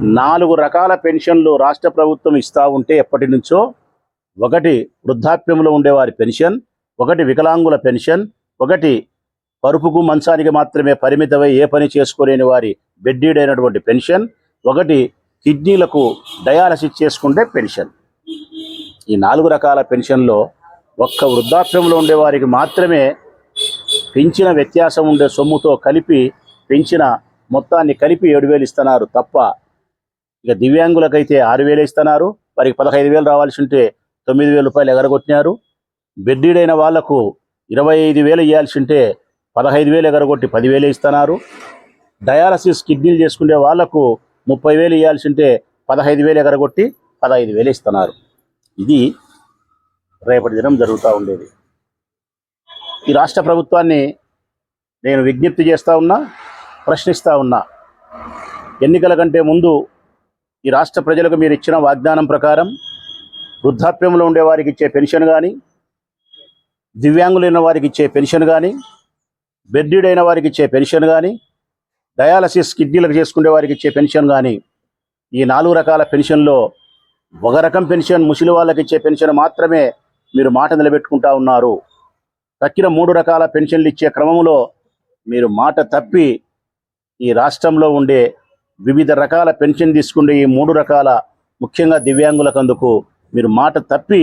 నాలుగు రకాల పెన్షన్లు రాష్ట్ర ప్రభుత్వం ఇస్తూ ఉంటే ఎప్పటి నుంచో ఒకటి వృద్ధాప్యంలో ఉండేవారి పెన్షన్ ఒకటి వికలాంగుల పెన్షన్ ఒకటి పరుపుకు మంచానికి మాత్రమే పరిమితమై ఏ పని చేసుకోలేని వారి బెడ్డీడైనటువంటి పెన్షన్ ఒకటి కిడ్నీలకు డయాలసిస్ చేసుకుంటే పెన్షన్. ఈ నాలుగు రకాల పెన్షన్లో ఒక్క వృద్ధాప్యంలో ఉండేవారికి మాత్రమే పెంచిన వ్యత్యాసం ఉండే సొమ్ముతో కలిపి పెంచిన మొత్తాన్ని కలిపి ఏడు వేలు ఇస్తున్నారు తప్ప ఇక దివ్యాంగులకైతే ఆరు వేలు ఇస్తున్నారు. వారికి పదహైదు వేలు రావాల్సి ఉంటే తొమ్మిది వేల రూపాయలు ఎగరగొట్టినారు. బెడ్డీడైన వాళ్ళకు ఇరవై ఐదు వేలు ఇవ్వాల్సి ఉంటే పదహైదు వేలు ఎగరగొట్టి పదివేలు ఇస్తున్నారు. డయాలసిస్ కిడ్నీలు చేసుకునే వాళ్ళకు ముప్పై వేలు ఇవ్వాల్సి ఉంటే పదహైదు వేలు ఎగరగొట్టి పదహైదు వేలు ఇస్తున్నారు. ఇది రేపటి దినం జరుగుతూ ఉండేది. ఈ రాష్ట్ర ప్రభుత్వాన్ని నేను విజ్ఞప్తి చేస్తూ ఉన్నా ప్రశ్నిస్తూ ఉన్నా. ఎన్నికల కంటే ముందు ఈ రాష్ట్ర ప్రజలకు మీరు ఇచ్చిన వాగ్దానం ప్రకారం వృద్ధాప్యంలో ఉండే వారికి ఇచ్చే పెన్షన్ కానీ దివ్యాంగులైన వారికి ఇచ్చే పెన్షన్ కానీ బెడ్డీడైన వారికి ఇచ్చే పెన్షన్ కానీ డయాలసిస్ కిడ్నీలకు చేసుకునే వారికి ఇచ్చే పెన్షన్ కానీ ఈ నాలుగు రకాల పెన్షన్లో ఒక రకం పెన్షన్ ముసలి వాళ్ళకి ఇచ్చే పెన్షన్ మాత్రమే మీరు మాట నిలబెట్టుకుంటా ఉన్నారు. తక్కిన మూడు రకాల పెన్షన్లు ఇచ్చే క్రమంలో మీరు మాట తప్పి ఈ రాష్ట్రంలో ఉండే వివిధ రకాల పెన్షన్ తీసుకునే ఈ మూడు రకాల ముఖ్యంగా దివ్యాంగులకు అందుకు మీరు మాట తప్పి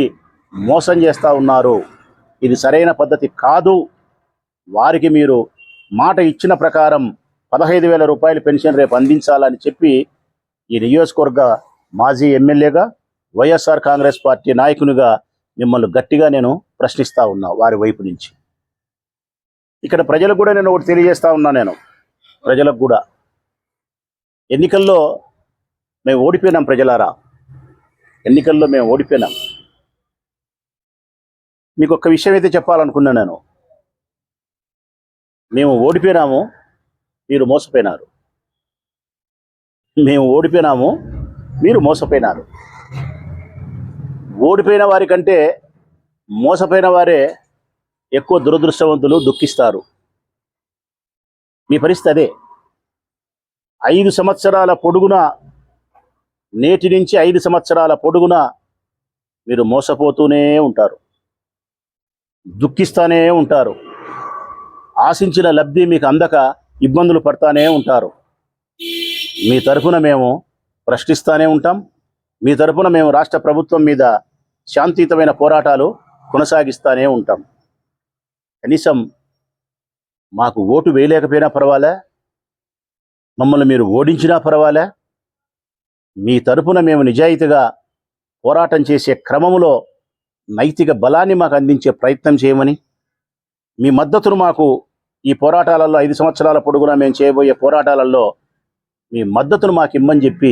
మోసం చేస్తూ ఉన్నారు. ఇది సరైన పద్ధతి కాదు. వారికి మీరు మాట ఇచ్చిన ప్రకారం పదహైదు వేల రూపాయల పెన్షన్ రేపు అందించాలని చెప్పి ఈ నియోజకవర్గ మాజీ ఎమ్మెల్యేగా వైఎస్ఆర్ కాంగ్రెస్ పార్టీ నాయకునిగా మిమ్మల్ని గట్టిగా నేను ప్రశ్నిస్తూ ఉన్నా వారి వైపు నుంచి. ఇక్కడ ప్రజలకు కూడా నేను ఒకటి తెలియజేస్తా ఉన్నా నేను. ప్రజలకు కూడా. ఎన్నికల్లో మేము ఓడిపోయినాం ప్రజలారా? ఎన్నికల్లో మేము ఓడిపోయినాం. మీకు ఒక్క విషయం అయితే చెప్పాలనుకున్నా నేను. మేము ఓడిపోయినాము మీరు మోసపోయినారు. మేము ఓడిపోయినాము మీరు మోసపోయినారు. ఓడిపోయిన వారికంటే మోసపోయిన వారే ఎక్కువ దురదృష్టవంతులు దుఃఖిస్తారు. మీ పరిస్థితి అదే. ఐదు సంవత్సరాల పొడుగున నేటి నుంచి ఐదు సంవత్సరాల పొడుగున మీరు మోసపోతూనే ఉంటారు. దుఃఖిస్తూనే ఉంటారు. ఆశించిన లబ్ధి మీకు అందక ఇబ్బందులు పడతానే ఉంటారు. మీ తరఫున మేము ప్రశ్నిస్తూనే ఉంటాం. మీ తరఫున మేము రాష్ట్ర ప్రభుత్వం మీద శాంతియుతమైన పోరాటాలు కొనసాగిస్తూనే ఉంటాం. కనీసం మాకు ఓటు వేయలేకపోయినా పర్వాలే మమ్మల్ని మీరు ఓడించినా పర్వాలే. మీ తరపున మేము నిజాయితీగా పోరాటం చేసే క్రమంలో నైతిక బలాన్ని మాకు అందించే ప్రయత్నం చేయమని మీ మద్దతును మాకు ఈ పోరాటాలలో ఐదు సంవత్సరాల పొడుగునా మేము చేయబోయే పోరాటాలలో మీ మద్దతును మాకు ఇమ్మని చెప్పి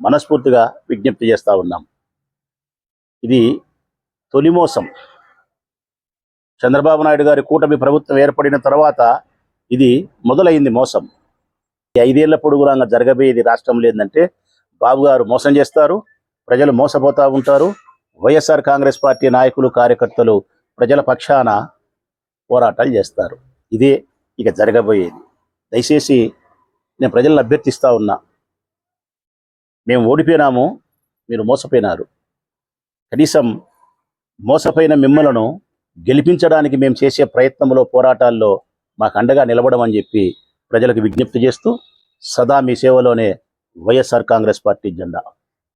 మనస్ఫూర్తిగా విజ్ఞప్తి చేస్తూ ఉన్నాం. ఇది తొలి మోసం. చంద్రబాబు నాయుడు గారి కూటమి ప్రభుత్వం ఏర్పడిన తర్వాత ఇది మొదలైంది మోసం. ఈ ఐదేళ్ళ పొడుగులాగా జరగబోయేది రాష్ట్రంలో ఏంటంటే బాబు గారు మోసం చేస్తారు ప్రజలు మోసపోతూ ఉంటారు. వైఎస్ఆర్ కాంగ్రెస్ పార్టీ నాయకులు కార్యకర్తలు ప్రజల పక్షాన పోరాటాలు చేస్తారు. ఇదే ఇక జరగబోయేది. దయచేసి నేను ప్రజలను అభ్యర్థిస్తూ ఉన్నా. మేము ఓడిపోయినాము మీరు మోసపోయినారు. కనీసం మోసపోయిన మిమ్మలను గెలిపించడానికి మేము చేసే ప్రయత్నంలో పోరాటాల్లో మాకు అండగా నిలబడమని చెప్పి ప్రజలకు విజ్ఞప్తి చేస్తూ సదా మీ సేవలోనే వైఎస్ఆర్ కాంగ్రెస్ పార్టీ జెండా.